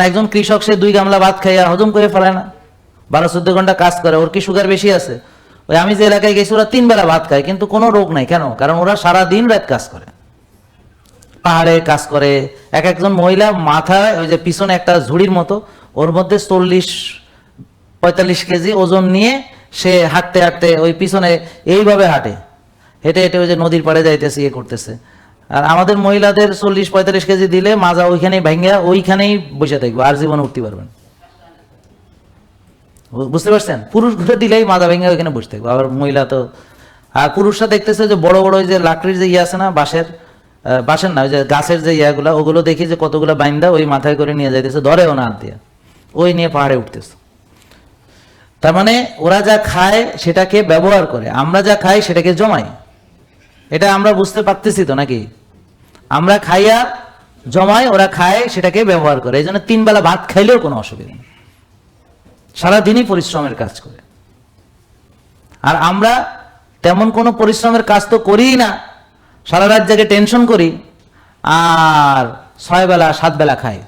একজন কৃষক, সে দুই গামলা ভাত খাইয়া হজম করে ফেলে না। বারো চোদ্দ ঘণ্টা কাজ করে, ওর কি সুগার বেশি আছে? ওই আমি যে এলাকায় গেছি, ওরা তিন বেলা ভাত খায়, কিন্তু কোনো রোগ নাই। কেন? কারণ ওরা সারা দিন রাত কাজ করে। পাহাড়ে কাজ করে। এক একজন মহিলা মাথায়, ওই যে পিছনে একটা ঝুড়ির মতো, ওর মধ্যে চল্লিশ, পঁয়তাল্লিশ কেজি ওজন নিয়ে সে হাঁটতে হাঁটতে ওই পিছনে এইভাবে হাঁটে। হেঁটে হেঁটে ওই যে নদীর পাড়ে যাইতেছে ইয়ে করতেছে। আর আমাদের মহিলাদের চল্লিশ পঁয়তাল্লিশ কেজি দিলে মাজা ওইখানেই ভেঙে ওইখানেই বসে থাকবে, আর জীবনে উঠতে পারবেন। বুঝতে পারছেন? পুরুষ ঘুরে দিলেই মাজা ভেঙে ওইখানে বসে থাকবে, আবার মহিলা তো আর পুরুষরা দেখতেছে যে বড় বড় ওই যে লাকড়ির যে ইয়ে আছে না, বাঁশের বাঁশের না, ওই যে গাছের যে ইয়াগুলা, ওগুলো দেখি যে কতগুলো বাইন্দা ওই মাথায় করে নিয়ে যাইতেছে, ধরেও না হাত দিয়ে ওই নিয়ে পাহাড়ে উঠতেছে। তার মানে ওরা যা খায় সেটাকে ব্যবহার করে, আমরা যা খাই সেটাকে জমাই। এটা আমরা বুঝতে পারতেছি তো নাকি? আমরা খাইয়া জমাই, ওরা খায়, সেটাকে ব্যবহার করে। এই জন্য তিন বেলা ভাত খাইলেও কোনো অসুবিধা নেই। সারাদিনই পরিশ্রমের কাজ করে। আর আমরা তেমন কোনো পরিশ্রমের কাজ তো করিই না। সারা রাত জেগে টেনশন করি। আর ছয় বেলা, সাত বেলা খাই।